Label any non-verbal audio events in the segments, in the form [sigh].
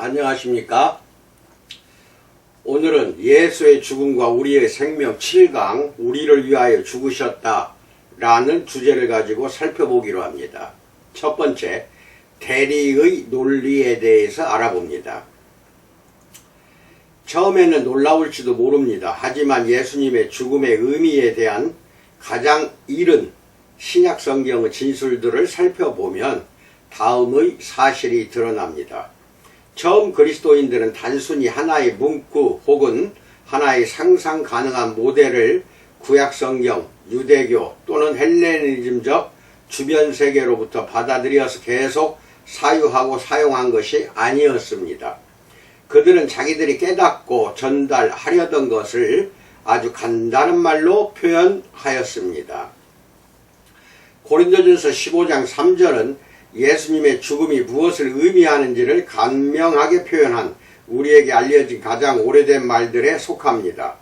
안녕하십니까? 오늘은 예수의 죽음과 우리의 생명 7강, 우리를 위하여 죽으셨다 라는 주제를 가지고 살펴보기로 합니다. 첫 번째, 대리의 논리에 대해서 알아봅니다. 처음에는 놀라울지도 모릅니다. 하지만 예수님의 죽음의 의미에 대한 가장 이른 신약 성경의 진술들을 살펴보면 다음의 사실이 드러납니다. 처음 그리스도인들은 단순히 하나의 문구 혹은 하나의 상상 가능한 모델을 구약 성경, 유대교 또는 헬레니즘적 주변 세계로부터 받아들여서 계속 사유하고 사용한 것이 아니었습니다. 그들은 자기들이 깨닫고 전달하려던 것을 아주 간단한 말로 표현하였습니다. 고린도전서 15장 3절은 예수님의 죽음이 무엇을 의미하는지를 간명하게 표현한 우리에게 알려진 가장 오래된 말들에 속합니다.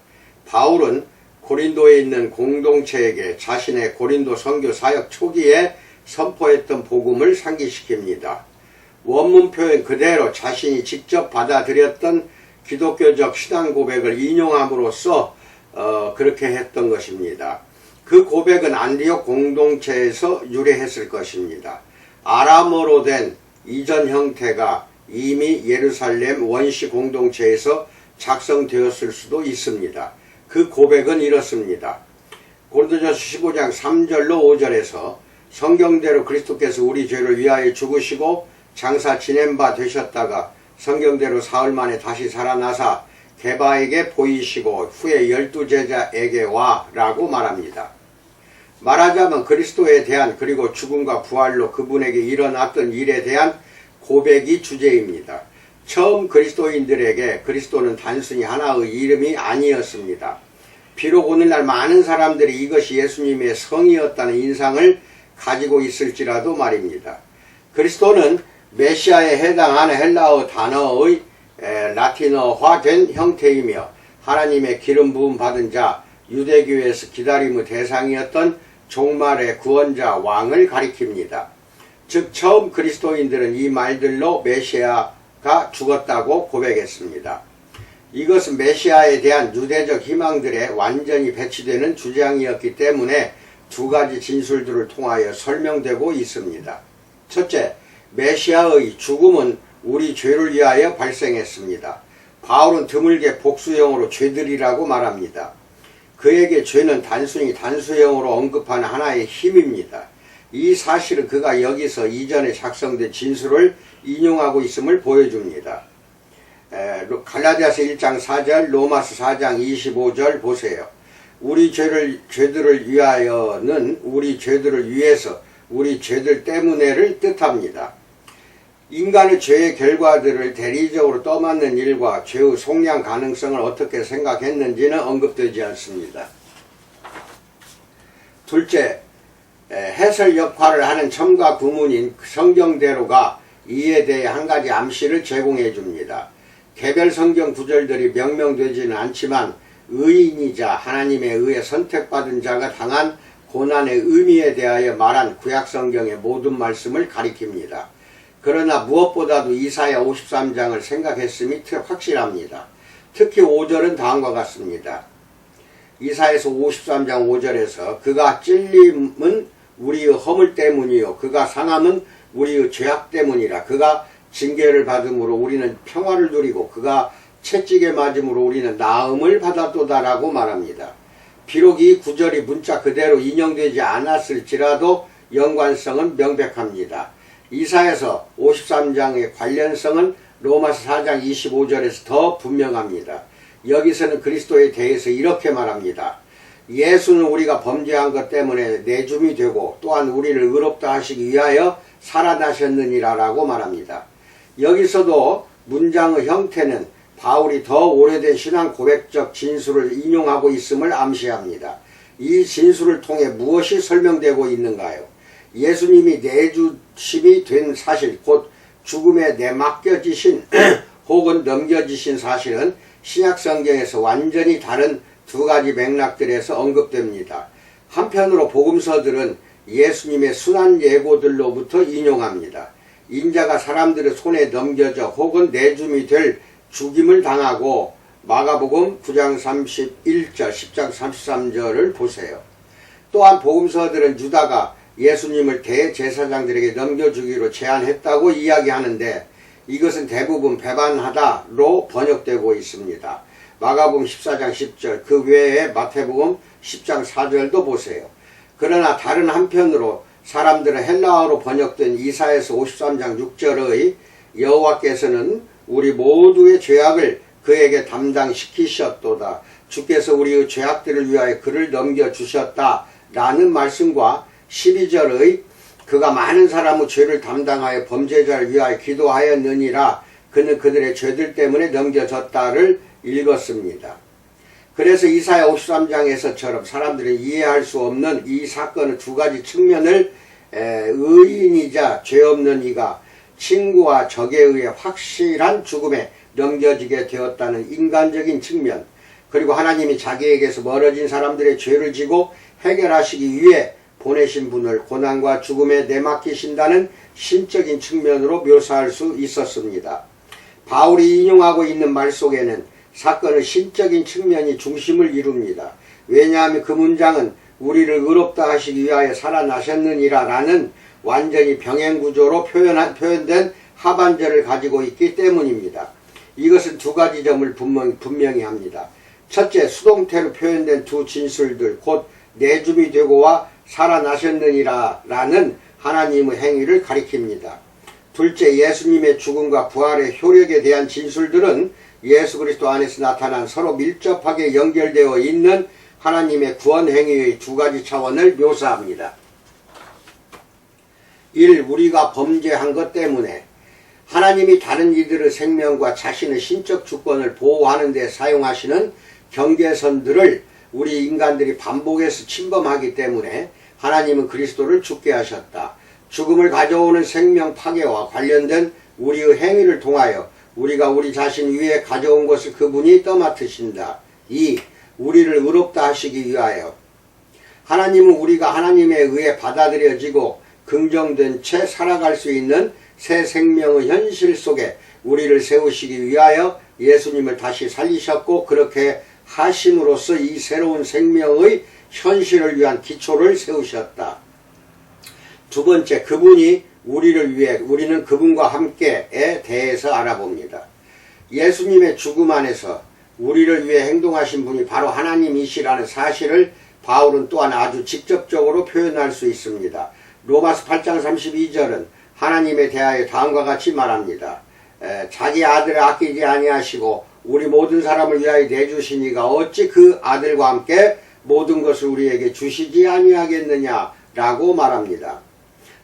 바울은 고린도에 있는 공동체에게 자신의 고린도 선교 사역 초기에 선포했던 복음을 상기시킵니다. 원문 표현 그대로 자신이 직접 받아들였던 기독교적 신앙 고백을 인용함으로써 어, 그렇게 했던 것입니다. 그 고백은 안디옥 공동체에서 유래했을 것입니다. 아람어로 된 이전 형태가 이미 예루살렘 원시 공동체에서 작성되었을 수도 있습니다. 그 고백은 이렇습니다. 고린도전서 15장 3절로 5절에서 성경대로 그리스도께서 우리 죄를 위하여 죽으시고 장사 지낸 바 되셨다가 성경대로 사흘 만에 다시 살아나사 개바에게 보이시고 후에 열두 제자에게 와라고 말합니다. 말하자면 그리스도에 대한 그리고 죽음과 부활로 그분에게 일어났던 일에 대한 고백이 주제입니다. 처음 그리스도인들에게 그리스도는 단순히 하나의 이름이 아니었습니다. 비록 오늘날 많은 사람들이 이것이 예수님의 성이었다는 인상을 가지고 있을지라도 말입니다. 그리스도는 메시아에 해당하는 헬라어 단어의 라틴어화된 형태이며 하나님의 기름 부음 받은 자 유대교에서 기다림의 대상이었던 종말의 구원자 왕을 가리킵니다. 즉 처음 그리스도인들은 이 말들로 메시아가 죽었다고 고백했습니다. 이것은 메시아에 대한 유대적 희망들에 완전히 배치되는 주장이었기 때문에 두 가지 진술들을 통하여 설명되고 있습니다. 첫째, 메시아의 죽음은 우리 죄를 위하여 발생했습니다. 바울은 드물게 복수형으로 죄들이라고 말합니다. 그에게 죄는 단순히 단수형으로 언급하는 하나의 힘입니다. 이 사실은 그가 여기서 이전에 작성된 진술을 인용하고 있음을 보여줍니다. 에, 갈라디아서 1장 4절, 로마서 4장 25절 보세요. 우리 죄를 죄들을 위하여는 우리 죄들을 위해서 우리 죄들 때문에를 뜻합니다. 인간의 죄의 결과들을 대리적으로 떠맡는 일과 죄의 속량 가능성을 어떻게 생각했는지는 언급되지 않습니다. 둘째, 해설 역할을 하는 첨가 구문인 성경대로가 이에 대해 한 가지 암시를 제공해 줍니다. 개별 성경 구절들이 명명되지는 않지만 의인이자 하나님에 의해 선택받은 자가 당한 고난의 의미에 대하여 말한 구약 성경의 모든 말씀을 가리킵니다. 그러나 무엇보다도 이사야 53장을 생각했음이 확실합니다. 특히 5절은 다음과 같습니다. 이사에서 53장 5절에서 그가 찔림은 우리의 허물 때문이요 그가 상함은 우리의 죄악 때문이라 그가 징계를 받음으로 우리는 평화를 누리고 그가 채찍에 맞음으로 우리는 나음을 받았도다라고 말합니다. 비록 이 구절이 문자 그대로 인용되지 않았을지라도 연관성은 명백합니다. 이사에서 53장의 관련성은 로마서 4장 25절에서 더 분명합니다. 여기서는 그리스도에 대해서 이렇게 말합니다. 예수는 우리가 범죄한 것 때문에 내줌이 되고 또한 우리를 의롭다 하시기 위하여 살아나셨느니라라고 말합니다. 여기서도 문장의 형태는 바울이 더 오래된 신앙 고백적 진술을 인용하고 있음을 암시합니다. 이 진술을 통해 무엇이 설명되고 있는가요? 예수님이 내주심이 된 사실, 곧 죽음에 내맡겨지신 [clears throat] 혹은 넘겨지신 사실은 신약 성경에서 완전히 다른 두 가지 맥락들에서 언급됩니다. 한편으로 복음서들은 예수님의 순한 예고들로부터 인용합니다. 인자가 사람들의 손에 넘겨져 혹은 내줌이 될 죽임을 당하고 마가복음 9장 31절, 10장 33절을 보세요. 또한 복음서들은 유다가 예수님을 대제사장들에게 넘겨주기로 제안했다고 이야기하는데 이것은 대부분 배반하다로 번역되고 있습니다. 마가복음 14장 10절 그 외에 마태복음 10장 4절도 보세요. 그러나 다른 한편으로 사람들은 헬라어로 번역된 이사에서 53장 6절의 여호와께서는 우리 모두의 죄악을 그에게 담당시키셨도다. 주께서 우리의 죄악들을 위하여 그를 넘겨주셨다. 라는 말씀과 12절의 그가 많은 사람의 죄를 담당하여 범죄자를 위하여 기도하였느니라 그는 그들의 죄들 때문에 넘겨졌다를 읽었습니다. 그래서 이사야 53장에서처럼 사람들이 이해할 수 없는 이 사건의 두 가지 측면을 에, 의인이자 죄 없는 이가 친구와 적에 의해 확실한 죽음에 넘겨지게 되었다는 인간적인 측면 그리고 하나님이 자기에게서 멀어진 사람들의 죄를 지고 해결하시기 위해 보내신 분을 고난과 죽음에 내맡기신다는 신적인 측면으로 묘사할 수 있었습니다. 바울이 인용하고 있는 말 속에는 사건의 신적인 측면이 중심을 이룹니다. 왜냐하면 그 문장은 우리를 의롭다 하시기 위하여 살아나셨느니라 라는 완전히 병행구조로 표현한, 표현된 하반절을 가지고 있기 때문입니다. 이것은 두 가지 점을 분명, 분명히 합니다. 첫째, 수동태로 표현된 두 진술들, 곧 내줌이 되고와 살아나셨느니라 라는 하나님의 행위를 가리킵니다. 둘째, 예수님의 죽음과 부활의 효력에 대한 진술들은 예수 그리스도 안에서 나타난 서로 밀접하게 연결되어 있는 하나님의 구원 행위의 두 가지 차원을 묘사합니다. 1. 우리가 범죄한 것 때문에 하나님이 다른 이들의 생명과 자신의 신적 주권을 보호하는 데 사용하시는 경계선들을 우리 인간들이 반복해서 침범하기 때문에 하나님은 그리스도를 죽게 하셨다. 죽음을 가져오는 생명 파괴와 관련된 우리의 행위를 통하여 우리가 우리 자신 위에 가져온 것을 그분이 떠맡으신다. 2. 우리를 의롭다 하시기 위하여 하나님은 우리가 하나님에 의해 받아들여지고 긍정된 채 살아갈 수 있는 새 생명의 현실 속에 우리를 세우시기 위하여 예수님을 다시 살리셨고 그렇게 하심으로써 이 새로운 생명의 현실을 위한 기초를 세우셨다. 두 번째, 그분이 우리를 위해 우리는 그분과 함께에 대해서 알아봅니다. 예수님의 죽음 안에서 우리를 위해 행동하신 분이 바로 하나님이시라는 사실을 바울은 또한 아주 직접적으로 표현할 수 있습니다. 로마스 8장 32절은 하나님에 대하여 다음과 같이 말합니다. 에, 자기 아들을 아끼지 아니하시고 우리 모든 사람을 위하여 내주시니가 어찌 그 아들과 함께 모든 것을 우리에게 주시지 아니하겠느냐라고 말합니다.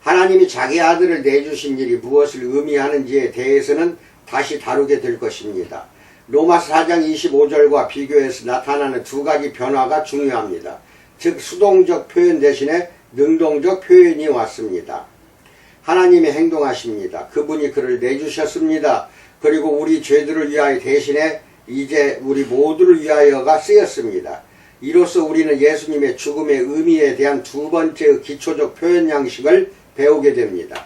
하나님이 자기 아들을 내주신 일이 무엇을 의미하는지에 대해서는 다시 다루게 될 것입니다. 로마서 4장 25절과 비교해서 나타나는 두 가지 변화가 중요합니다. 즉 수동적 표현 대신에 능동적 표현이 왔습니다. 하나님의 행동하십니다. 그분이 그를 내주셨습니다. 그리고 우리 죄들을 위하여 대신에 이제 우리 모두를 위하여가 쓰였습니다. 이로써 우리는 예수님의 죽음의 의미에 대한 두 번째 기초적 표현 양식을 배우게 됩니다.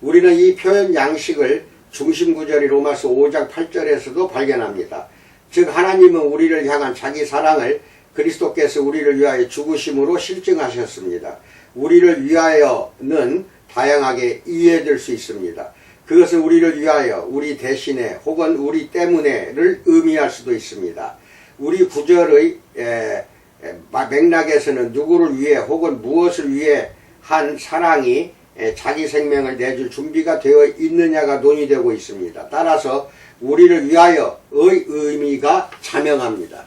우리는 이 표현 양식을 중심 구절이 로마서 5장 8절에서도 발견합니다. 즉 하나님은 우리를 향한 자기 사랑을 그리스도께서 우리를 위하여 죽으심으로 실증하셨습니다. 우리를 위하여는 다양하게 이해될 수 있습니다. 그것은 우리를 위하여, 우리 대신에 혹은 우리 때문에를 의미할 수도 있습니다. 우리 구절의 에, 에, 맥락에서는 누구를 위해 혹은 무엇을 위해 한 사랑이 에, 자기 생명을 내줄 준비가 되어 있느냐가 논의되고 있습니다. 따라서 우리를 위하여의 의미가 자명합니다.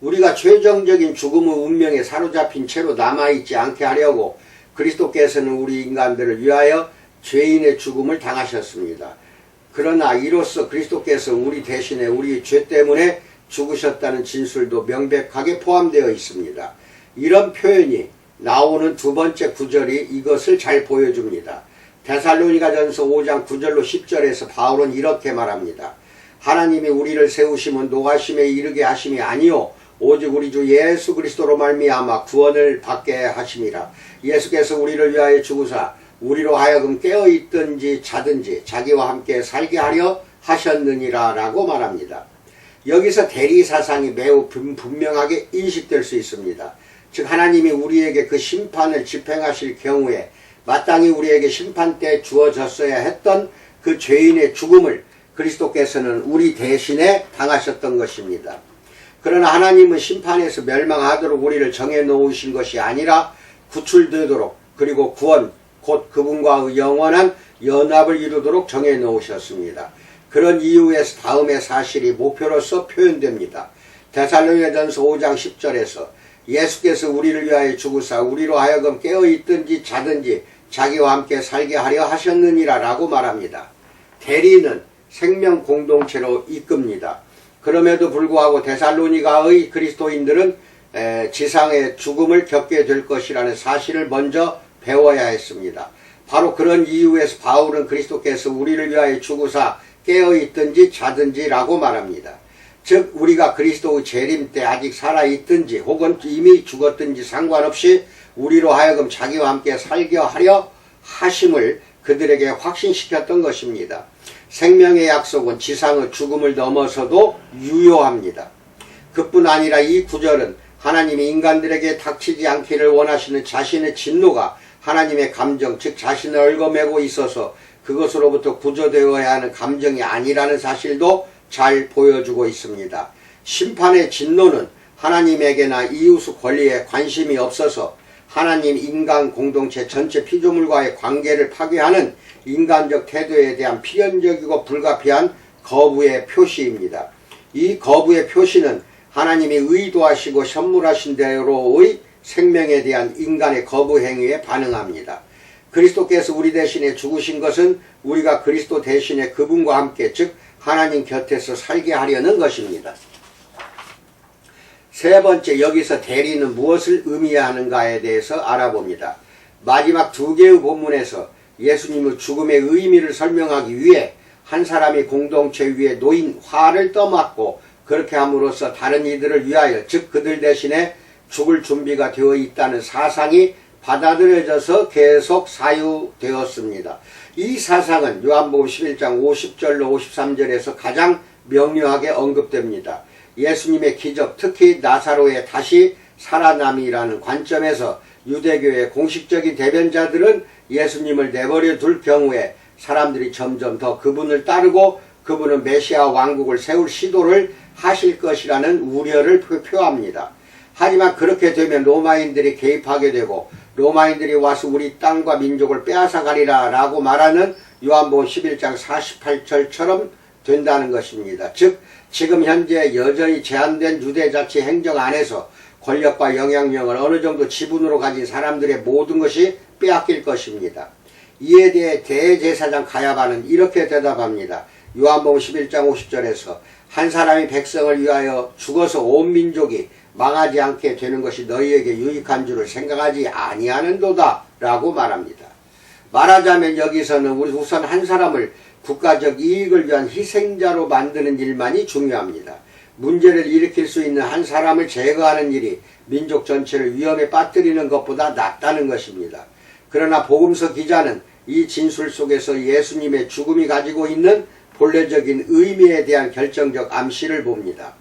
우리가 최종적인 죽음의 운명에 사로잡힌 채로 남아있지 않게 하려고 그리스도께서는 우리 인간들을 위하여 죄인의 죽음을 당하셨습니다. 그러나 이로써 그리스도께서 우리 대신에 우리 죄 때문에 죽으셨다는 진술도 명백하게 포함되어 있습니다. 이런 표현이 나오는 두 번째 구절이 이것을 잘 보여줍니다. 데살로니가 전서 5장 9절로 10절에서 바울은 이렇게 말합니다. 하나님이 우리를 세우심은 노가심에 이르게 하심이 아니요 오직 우리 주 예수 그리스도로 말미암아 구원을 받게 하심이라. 예수께서 우리를 위하여 죽으사 우리로 하여금 깨어 있든지 자든지 자기와 함께 살게 하려 하셨느니라 라고 말합니다. 여기서 대리 사상이 매우 분- 분명하게 인식될 수 있습니다. 즉 하나님이 우리에게 그 심판을 집행하실 경우에 마땅히 우리에게 심판 때 주어졌어야 했던 그 죄인의 죽음을 그리스도께서는 우리 대신에 당하셨던 것입니다. 그러나 하나님은 심판에서 멸망하도록 우리를 정해 놓으신 것이 아니라 구출되도록 그리고 구원 곧 그분과의 영원한 연합을 이루도록 정해 놓으셨습니다. 그런 이유에서 다음의 사실이 목표로서 표현됩니다. 데살로니가전서 5장 10절에서 예수께서 우리를 위하여 죽으사 우리로 하여금 깨어 있든지 자든지 자기와 함께 살게 하려 하셨느니라 라고 말합니다. 대리는 생명 공동체로 이끕니다. 그럼에도 불구하고 데살로니가의 그리스도인들은 에, 지상의 죽음을 겪게 될 것이라는 사실을 먼저 배워야 했습니다. 바로 그런 이유에서 바울은 그리스도께서 우리를 위하여 죽으사 깨어 있든지 자든지라고 말합니다. 즉 우리가 그리스도의 재림 때 아직 살아 있든지 혹은 이미 죽었든지 상관없이 우리로 하여금 자기와 함께 살게 하려 하심을 그들에게 확신시켰던 것입니다. 생명의 약속은 지상의 죽음을 넘어서도 유효합니다. 그뿐 아니라 이 구절은 하나님이 인간들에게 닥치지 않기를 원하시는 자신의 진노가 하나님의 감정, 즉 자신을 얽어매고 있어서 그것으로부터 구조되어야 하는 감정이 아니라는 사실도 잘 보여주고 있습니다. 심판의 진노는 하나님에게나 이웃의 권리에 관심이 없어서 하나님 인간 공동체 전체 피조물과의 관계를 파괴하는 인간적 태도에 대한 필연적이고 불가피한 거부의 표시입니다. 이 거부의 표시는 하나님이 의도하시고 선물하신 대로의 생명에 대한 인간의 거부 행위에 반응합니다. 그리스도께서 우리 대신에 죽으신 것은 우리가 그리스도 대신에 그분과 함께 즉 하나님 곁에서 살게 하려는 것입니다. 세 번째 여기서 대리는 무엇을 의미하는가에 대해서 알아봅니다. 마지막 두 개의 본문에서 예수님의 죽음의 의미를 설명하기 위해 한 사람이 공동체 위에 놓인 화를 떠맡고 그렇게 함으로써 다른 이들을 위하여 즉 그들 대신에 죽을 준비가 되어 있다는 사상이 받아들여져서 계속 사유되었습니다. 이 사상은 요한복음 11장 50절로 53절에서 가장 명료하게 언급됩니다. 예수님의 기적, 특히 나사로의 다시 살아남이라는 관점에서 유대교의 공식적인 대변자들은 예수님을 내버려 둘 경우에 사람들이 점점 더 그분을 따르고 그분은 메시아 왕국을 세울 시도를 하실 것이라는 우려를 표- 표합니다. 하지만 그렇게 되면 로마인들이 개입하게 되고 로마인들이 와서 우리 땅과 민족을 빼앗아가리라 라고 말하는 요한복음 11장 48절처럼 된다는 것입니다. 즉 지금 현재 여전히 제한된 유대자치 행정 안에서 권력과 영향력을 어느 정도 지분으로 가진 사람들의 모든 것이 빼앗길 것입니다. 이에 대해 대제사장 가야바는 이렇게 대답합니다. 요한복음 11장 50절에서 한 사람이 백성을 위하여 죽어서 온 민족이 망하지 않게 되는 것이 너희에게 유익한 줄을 생각하지 아니하는도다 라고 말합니다. 말하자면 여기서는 우리 우선 한 사람을 국가적 이익을 위한 희생자로 만드는 일만이 중요합니다. 문제를 일으킬 수 있는 한 사람을 제거하는 일이 민족 전체를 위험에 빠뜨리는 것보다 낫다는 것입니다. 그러나 복음서 기자는 이 진술 속에서 예수님의 죽음이 가지고 있는 본래적인 의미에 대한 결정적 암시를 봅니다.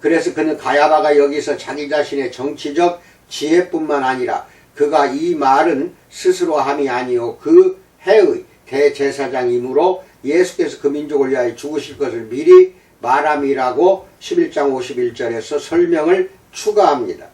그래서 그는 가야바가 여기서 자기 자신의 정치적 지혜뿐만 아니라 그가 이 말은 스스로 함이 아니요 그 해의 대제사장이므로 예수께서 그 민족을 위하여 죽으실 것을 미리 말함이라고 11장 51절에서 설명을 추가합니다.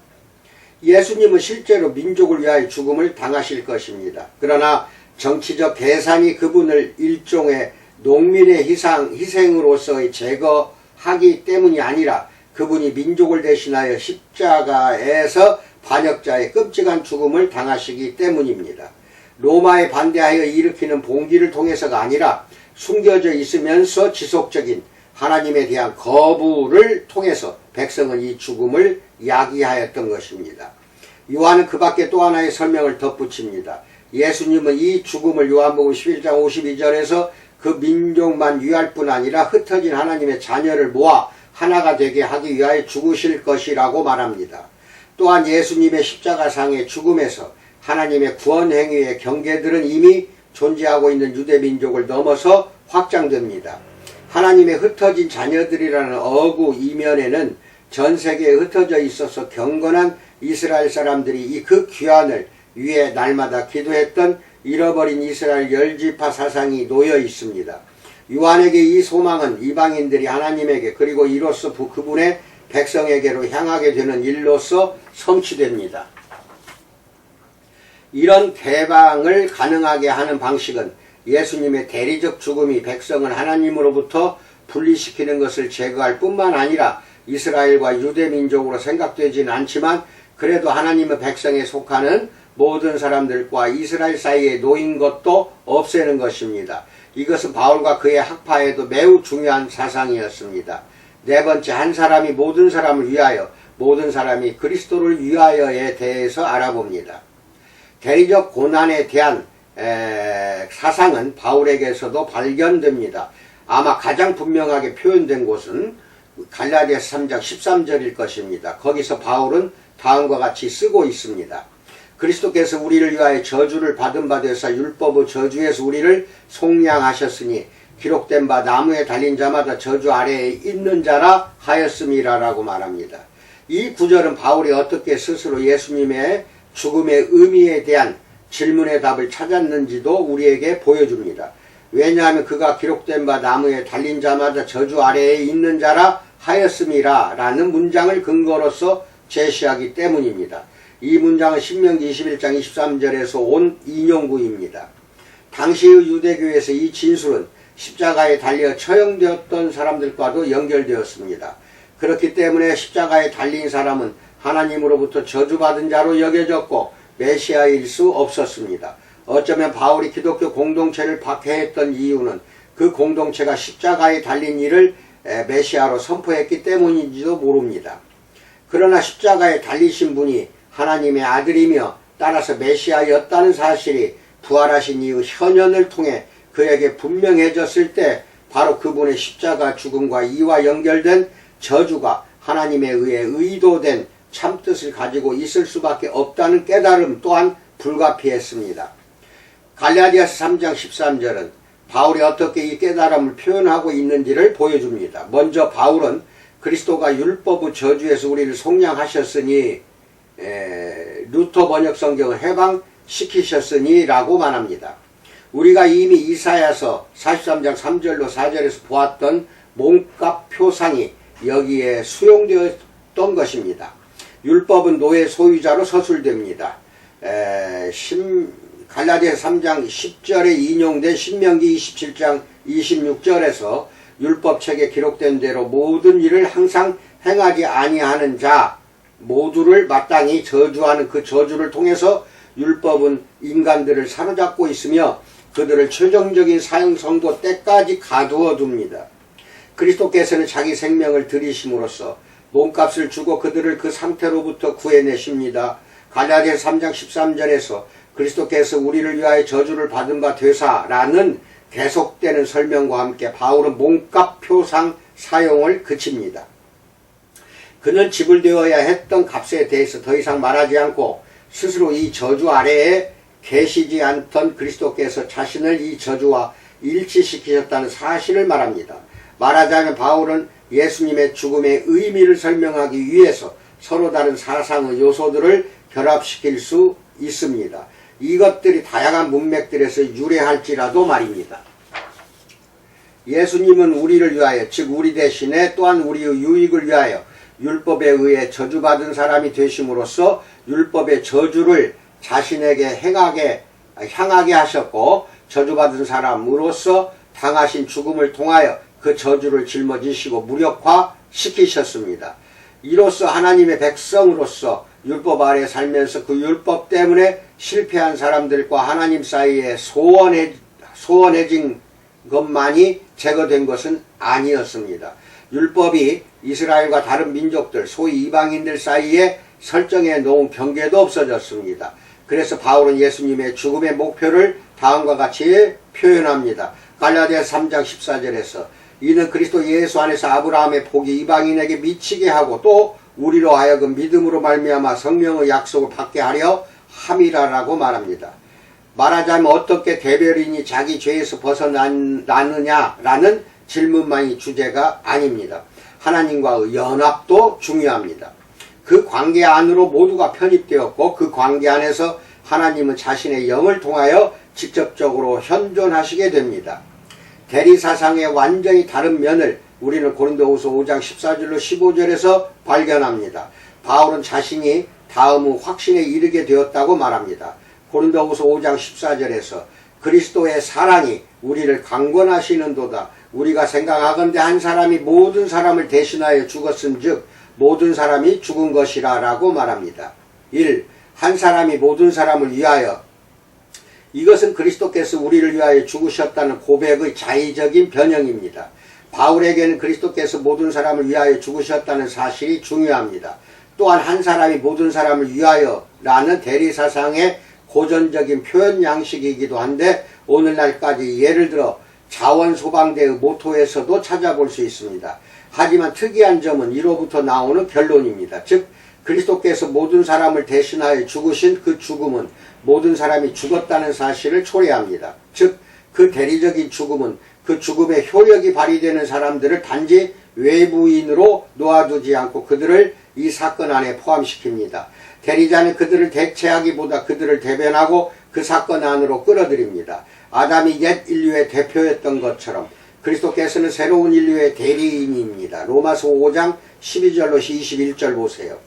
예수님은 실제로 민족을 위하여 죽음을 당하실 것입니다. 그러나 정치적 계산이 그분을 일종의 농민의 희생, 희생으로서의 제거하기 때문이 아니라 그분이 민족을 대신하여 십자가에서 반역자의 끔찍한 죽음을 당하시기 때문입니다. 로마에 반대하여 일으키는 봉기를 통해서가 아니라 숨겨져 있으면서 지속적인 하나님에 대한 거부를 통해서 백성은 이 죽음을 야기하였던 것입니다. 요한은 그 밖에 또 하나의 설명을 덧붙입니다. 예수님은 이 죽음을 요한복음 11장 52절에서 그 민족만 위할 뿐 아니라 흩어진 하나님의 자녀를 모아 하나가 되게 하기 위하여 죽으실 것이라고 말합니다. 또한 예수님의 십자가상의 죽음에서 하나님의 구원 행위의 경계들은 이미 존재하고 있는 유대 민족을 넘어서 확장됩니다. 하나님의 흩어진 자녀들이라는 어구 이면에는 전 세계에 흩어져 있어서 경건한 이스라엘 사람들이 이 그 귀환을 위해 날마다 기도했던 잃어버린 이스라엘 열지파 사상이 놓여 있습니다. 요한에게 이 소망은 이방인들이 하나님에게 그리고 이로써 부- 그분의 백성에게로 향하게 되는 일로서 성취됩니다. 이런 개방을 가능하게 하는 방식은 예수님의 대리적 죽음이 백성을 하나님으로부터 분리시키는 것을 제거할 뿐만 아니라 이스라엘과 유대 민족으로 생각되지는 않지만 그래도 하나님의 백성에 속하는 모든 사람들과 이스라엘 사이에 놓인 것도 없애는 것입니다. 이것은 바울과 그의 학파에도 매우 중요한 사상이었습니다. 네 번째, 한 사람이 모든 사람을 위하여, 모든 사람이 그리스도를 위하여에 대해서 알아봅니다. 대리적 고난에 대한 에, 사상은 바울에게서도 발견됩니다. 아마 가장 분명하게 표현된 곳은 갈라디아서 3장 13절일 것입니다. 거기서 바울은 다음과 같이 쓰고 있습니다. 그리스도께서 우리를 위하여 저주를 받은 바 되사 율법의 저주에서 우리를 속량하셨으니 기록된 바 나무에 달린 자마다 저주 아래에 있는 자라 하였음이라라고 말합니다. 이 구절은 바울이 어떻게 스스로 예수님의 죽음의 의미에 대한 질문의 답을 찾았는지도 우리에게 보여줍니다. 왜냐하면 그가 기록된 바 나무에 달린 자마다 저주 아래에 있는 자라 하였음이라 라는 문장을 근거로서 제시하기 때문입니다. 이 문장은 신명기 21장 23절에서 온 인용구입니다. 당시의 유대교에서 이 진술은 십자가에 달려 처형되었던 사람들과도 연결되었습니다. 그렇기 때문에 십자가에 달린 사람은 하나님으로부터 저주받은 자로 여겨졌고 메시아일 수 없었습니다. 어쩌면 바울이 기독교 공동체를 박해했던 이유는 그 공동체가 십자가에 달린 이를 에, 메시아로 선포했기 때문인지도 모릅니다. 그러나 십자가에 달리신 분이 하나님의 아들이며 따라서 메시아였다는 사실이 부활하신 이후 현현을 통해 그에게 분명해졌을 때 바로 그분의 십자가 죽음과 이와 연결된 저주가 하나님에 의해 의도된 참뜻을 가지고 있을 수밖에 없다는 깨달음 또한 불가피했습니다. 갈라디아서 3장 13절은 바울이 어떻게 이 깨달음을 표현하고 있는지를 보여줍니다. 먼저 바울은 그리스도가 율법의 저주에서 우리를 속량하셨으니 에, 루터 번역 성경을 해방시키셨으니 라고 말합니다. 우리가 이미 이사야서 43장 3절로 4절에서 보았던 몸값 표상이 여기에 수용되었던 것입니다. 율법은 노예 소유자로 서술됩니다. 에, 심, 갈라디아 3장 10절에 인용된 신명기 27장 26절에서 율법책에 기록된 대로 모든 일을 항상 행하지 아니하는 자 모두를 마땅히 저주하는 그 저주를 통해서 율법은 인간들을 사로잡고 있으며 그들을 최종적인 사형 선고 때까지 가두어 둡니다. 그리스도께서는 자기 생명을 들이심으로써 몸값을 주고 그들을 그 상태로부터 구해내십니다. 갈라디아 3장 13절에서 그리스도께서 우리를 위하여 저주를 받은 바 되사라는 계속되는 설명과 함께 바울은 몸값 표상 사용을 그칩니다. 그는 지불되어야 했던 값에 대해서 더 이상 말하지 않고 스스로 이 저주 아래에 계시지 않던 그리스도께서 자신을 이 저주와 일치시키셨다는 사실을 말합니다. 말하자면 바울은 예수님의 죽음의 의미를 설명하기 위해서 서로 다른 사상의 요소들을 결합시킬 수 있습니다. 이것들이 다양한 문맥들에서 유래할지라도 말입니다. 예수님은 우리를 위하여 즉 우리 대신에 또한 우리의 유익을 위하여 율법에 의해 저주받은 사람이 되심으로써 율법의 저주를 자신에게 행하게 향하게 하셨고 저주받은 사람으로서 당하신 죽음을 통하여 그 저주를 짊어지시고 무력화 시키셨습니다. 이로써 하나님의 백성으로서 율법 아래 살면서 그 율법 때문에 실패한 사람들과 하나님 사이에 소원해, 소원해진 것만이 제거된 것은 아니었습니다. 율법이 이스라엘과 다른 민족들, 소위 이방인들 사이에 설정해 놓은 경계도 없어졌습니다. 그래서 바울은 예수님의 죽음의 목표를 다음과 같이 표현합니다. 갈라디아 3장 14절에서 이는 그리스도 예수 안에서 아브라함의 복이 이방인에게 미치게 하고 또 우리로 하여금 믿음으로 말미암아 성령의 약속을 받게 하려 함이라라고 말합니다. 말하자면 어떻게 대별인이 자기 죄에서 벗어나느냐라는 질문만이 주제가 아닙니다. 하나님과의 연합도 중요합니다. 그 관계 안으로 모두가 편입되었고 그 관계 안에서 하나님은 자신의 영을 통하여 직접적으로 현존하시게 됩니다. 대리사상의 완전히 다른 면을 우리는 고린도후서 5장 14절로 15절에서 발견합니다. 바울은 자신이 다음 후 확신에 이르게 되었다고 말합니다. 고린도후서 5장 14절에서 그리스도의 사랑이 우리를 강권하시는도다. 우리가 생각하건대 한 사람이 모든 사람을 대신하여 죽었은즉 모든 사람이 죽은 것이라 라고 말합니다. 1. 한 사람이 모든 사람을 위하여 이것은 그리스도께서 우리를 위하여 죽으셨다는 고백의 자의적인 변형입니다. 바울에게는 그리스도께서 모든 사람을 위하여 죽으셨다는 사실이 중요합니다. 또한 한 사람이 모든 사람을 위하여 라는 대리사상의 고전적인 표현 양식이기도 한데 오늘날까지 예를 들어 자원소방대의 모토에서도 찾아볼 수 있습니다. 하지만 특이한 점은 이로부터 나오는 결론입니다. 즉 그리스도께서 모든 사람을 대신하여 죽으신 그 죽음은 모든 사람이 죽었다는 사실을 초래합니다. 즉 그 대리적인 죽음은 그 죽음의 효력이 발휘되는 사람들을 단지 외부인으로 놓아두지 않고 그들을 이 사건 안에 포함시킵니다. 대리자는 그들을 대체하기보다 그들을 대변하고 그 사건 안으로 끌어들입니다. 아담이 옛 인류의 대표였던 것처럼 그리스도께서는 새로운 인류의 대리인입니다. 로마서 5장 12절로 21절 보세요.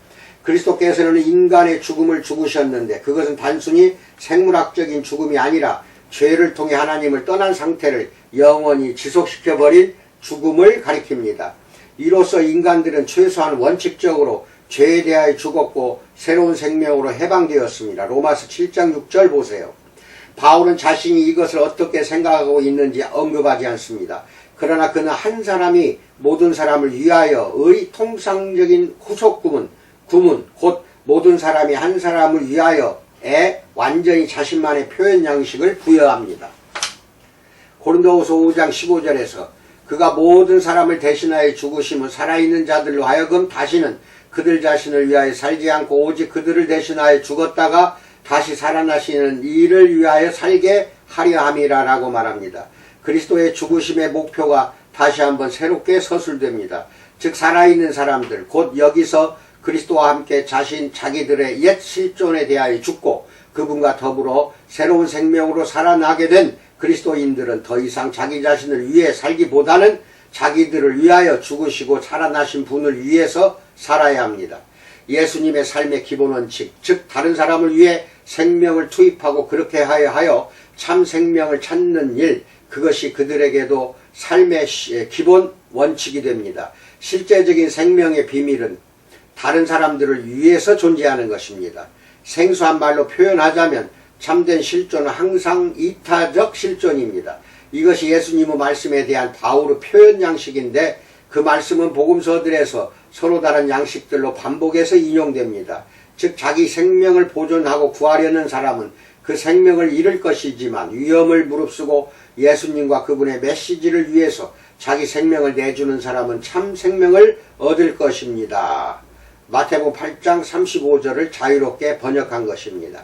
그리스도께서는 인간의 죽음을 죽으셨는데 그것은 단순히 생물학적인 죽음이 아니라 죄를 통해 하나님을 떠난 상태를 영원히 지속시켜버린 죽음을 가리킵니다. 이로써 인간들은 최소한 원칙적으로 죄에 대하여 죽었고 새로운 생명으로 해방되었습니다. 로마서 7장 6절 보세요. 바울은 자신이 이것을 어떻게 생각하고 있는지 언급하지 않습니다. 그러나 그는 한 사람이 모든 사람을 위하여 의 통상적인 후속구문, 구문, 곧 모든 사람이 한 사람을 위하여에 완전히 자신만의 표현 양식을 부여합니다. 고린도후서 5장 15절에서 그가 모든 사람을 대신하여 죽으심은 살아있는 자들로 하여금 다시는 그들 자신을 위하여 살지 않고 오직 그들을 대신하여 죽었다가 다시 살아나시는 이를 위하여 살게 하려 함이라라고 말합니다. 그리스도의 죽으심의 목표가 다시 한번 새롭게 서술됩니다. 즉 살아있는 사람들 곧 여기서 그리스도와 함께 자신 자기들의 옛 실존에 대하여 죽고 그분과 더불어 새로운 생명으로 살아나게 된 그리스도인들은 더 이상 자기 자신을 위해 살기보다는 자기들을 위하여 죽으시고 살아나신 분을 위해서 살아야 합니다. 예수님의 삶의 기본 원칙, 즉 다른 사람을 위해 생명을 투입하고 그렇게 하여 하여 참 생명을 찾는 일, 그것이 그들에게도 삶의 기본 원칙이 됩니다. 실제적인 생명의 비밀은 다른 사람들을 위해서 존재하는 것입니다. 생소한 말로 표현하자면 참된 실존은 항상 이타적 실존입니다. 이것이 예수님의 말씀에 대한 바울의 표현 양식인데 그 말씀은 복음서들에서 서로 다른 양식들로 반복해서 인용됩니다. 즉 자기 생명을 보존하고 구하려는 사람은 그 생명을 잃을 것이지만 위험을 무릅쓰고 예수님과 그분의 메시지를 위해서 자기 생명을 내주는 사람은 참 생명을 얻을 것입니다. 마태복음 8장 35절을 자유롭게 번역한 것입니다.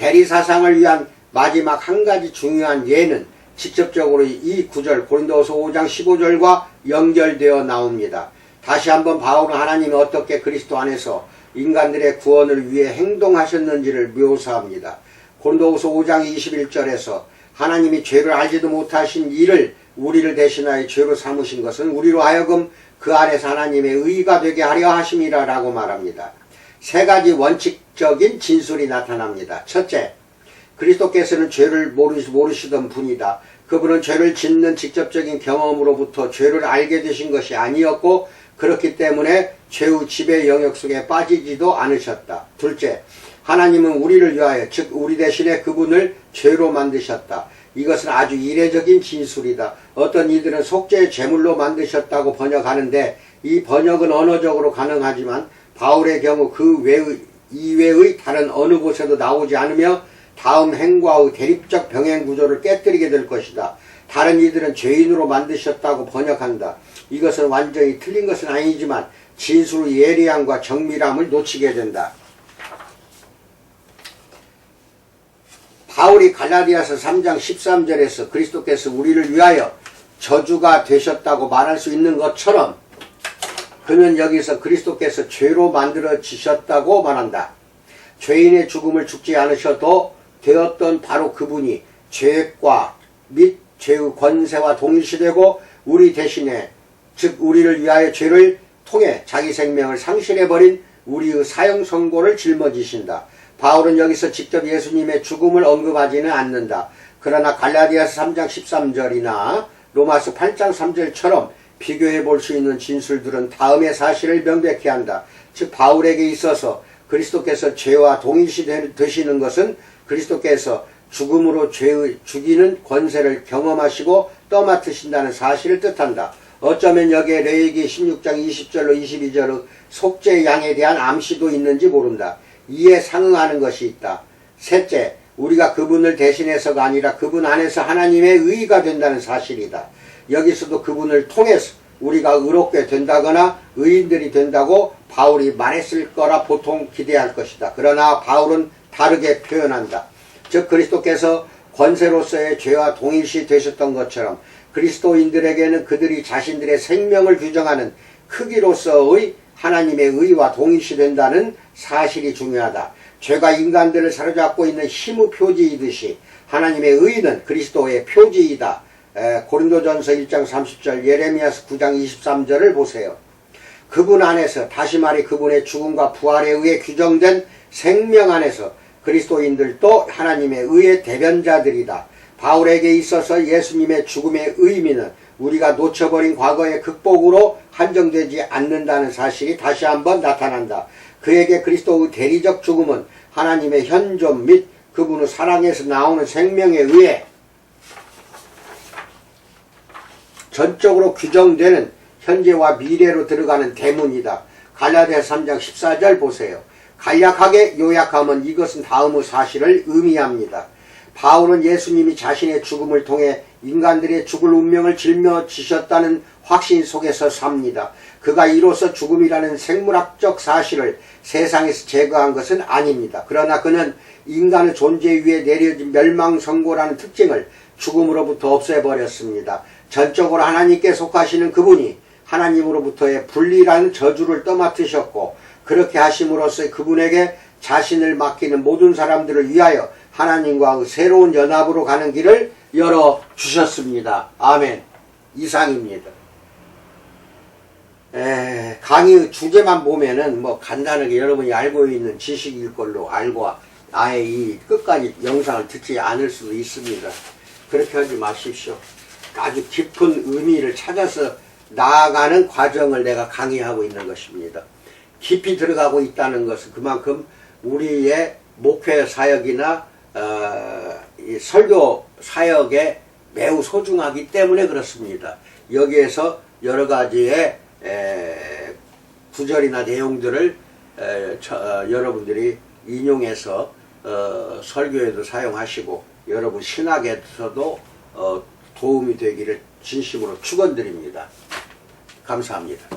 대리사상을 위한 마지막 한 가지 중요한 예는 직접적으로 이 구절 고린도서 5장 15절과 연결되어 나옵니다. 다시 한번 바울은 하나님이 어떻게 그리스도 안에서 인간들의 구원을 위해 행동하셨는지를 묘사합니다. 고린도후서 5장 21절에서 하나님이 죄를 알지도 못하신 이를 우리를 대신하여 죄로 삼으신 것은 우리로 하여금 그 안에서 하나님의 의가 되게 하려 하심이라 라고 말합니다. 세 가지 원칙 적인 진술이 나타납니다. 첫째, 그리스도께서는 죄를 모르시던 분이다. 그분은 죄를 짓는 직접적인 경험으로부터 죄를 알게 되신 것이 아니었고 그렇기 때문에 죄의 지배 영역 속에 빠지지도 않으셨다. 둘째, 하나님은 우리를 위하여 즉 우리 대신에 그분을 죄로 만드셨다. 이것은 아주 이례적인 진술이다. 어떤 이들은 속죄의 제물로 만드셨다고 번역하는데 이 번역은 언어적으로 가능하지만 바울의 경우 그 외의 이외의 다른 어느 곳에도 나오지 않으며 다음 행과의 대립적 병행 구조를 깨뜨리게 될 것이다. 다른 이들은 죄인으로 만드셨다고 번역한다. 이것은 완전히 틀린 것은 아니지만 진술의 예리함과 정밀함을 놓치게 된다. 바울이 갈라디아서 3장 13절에서 그리스도께서 우리를 위하여 저주가 되셨다고 말할 수 있는 것처럼 그는 여기서 그리스도께서 죄로 만들어 지셨다고 말한다. 죄인의 죽음을 죽지 않으셔도 되었던 바로 그분이 죄과 및 죄의 권세와 동일시되고 우리 대신에 즉 우리를 위하여 죄를 통해 자기 생명을 상실해버린 우리의 사형 선고를 짊어지신다. 바울은 여기서 직접 예수님의 죽음을 언급하지는 않는다. 그러나 갈라디아서 3장 13절이나 로마서 8장 3절처럼 비교해 볼 수 있는 진술들은 다음의 사실을 명백히 한다. 즉 바울에게 있어서 그리스도께서 죄와 동일시 되- 되시는 것은 그리스도께서 죽음으로 죄의 죽이는 권세를 경험하시고 떠맡으신다는 사실을 뜻한다. 어쩌면 여기에 레위기 16장 20절로 22절의 속죄 양에 대한 암시도 있는지 모른다. 이에 상응하는 것이 있다. 셋째, 우리가 그분을 대신해서가 아니라 그분 안에서 하나님의 의가 된다는 사실이다. 여기서도 그분을 통해서 우리가 의롭게 된다거나 의인들이 된다고 바울이 말했을 거라 보통 기대할 것이다. 그러나 바울은 다르게 표현한다. 즉 그리스도께서 권세로서의 죄와 동일시 되셨던 것처럼 그리스도인들에게는 그들이 자신들의 생명을 규정하는 크기로서의 하나님의 의와 동일시 된다는 사실이 중요하다. 죄가 인간들을 사로잡고 있는 힘의 표지이듯이 하나님의 의는 그리스도의 표지이다. 에, 고린도전서 1장 30절 예레미야서 9장 23절을 보세요. 그분 안에서 다시 말해 그분의 죽음과 부활에 의해 규정된 생명 안에서 그리스도인들도 하나님의 의의 대변자들이다. 바울에게 있어서 예수님의 죽음의 의미는 우리가 놓쳐버린 과거의 극복으로 한정되지 않는다는 사실이 다시 한번 나타난다. 그에게 그리스도의 대리적 죽음은 하나님의 현존 및 그분의 사랑에서 나오는 생명에 의해 전적으로 규정되는 현재와 미래로 들어가는 대문이다. 갈라디아 3장 14절 보세요. 간략하게 요약하면 이것은 다음의 사실을 의미합니다. 바울은 예수님이 자신의 죽음을 통해 인간들의 죽을 운명을 짊어지셨다는 확신 속에서 삽니다. 그가 이로써 죽음이라는 생물학적 사실을 세상에서 제거한 것은 아닙니다. 그러나 그는 인간의 존재 위에 내려진 멸망 선고라는 특징을 죽음으로부터 없애버렸습니다. 전적으로 하나님께 속하시는 그분이 하나님으로부터의 분리라는 저주를 떠맡으셨고 그렇게 하심으로써 그분에게 자신을 맡기는 모든 사람들을 위하여 하나님과의 새로운 연합으로 가는 길을 열어 주셨습니다. 아멘. 이상입니다. 에, 강의 주제만 보면은 뭐 간단하게 여러분이 알고 있는 지식일 걸로 알고 아예 이 끝까지 영상을 듣지 않을 수도 있습니다. 그렇게 하지 마십시오. 아주 깊은 의미를 찾아서 나아가는 과정을 내가 강의하고 있는 것입니다. 깊이 들어가고 있다는 것은 그만큼 우리의 목회 사역이나 어, 이 설교 사역에 매우 소중하기 때문에 그렇습니다. 여기에서 여러 가지의 에, 구절이나 내용들을 에, 저, 어, 여러분들이 인용해서 어, 설교에도 사용하시고 여러분 신학에서도 어, 도움이 되기를 진심으로 축원드립니다. 감사합니다.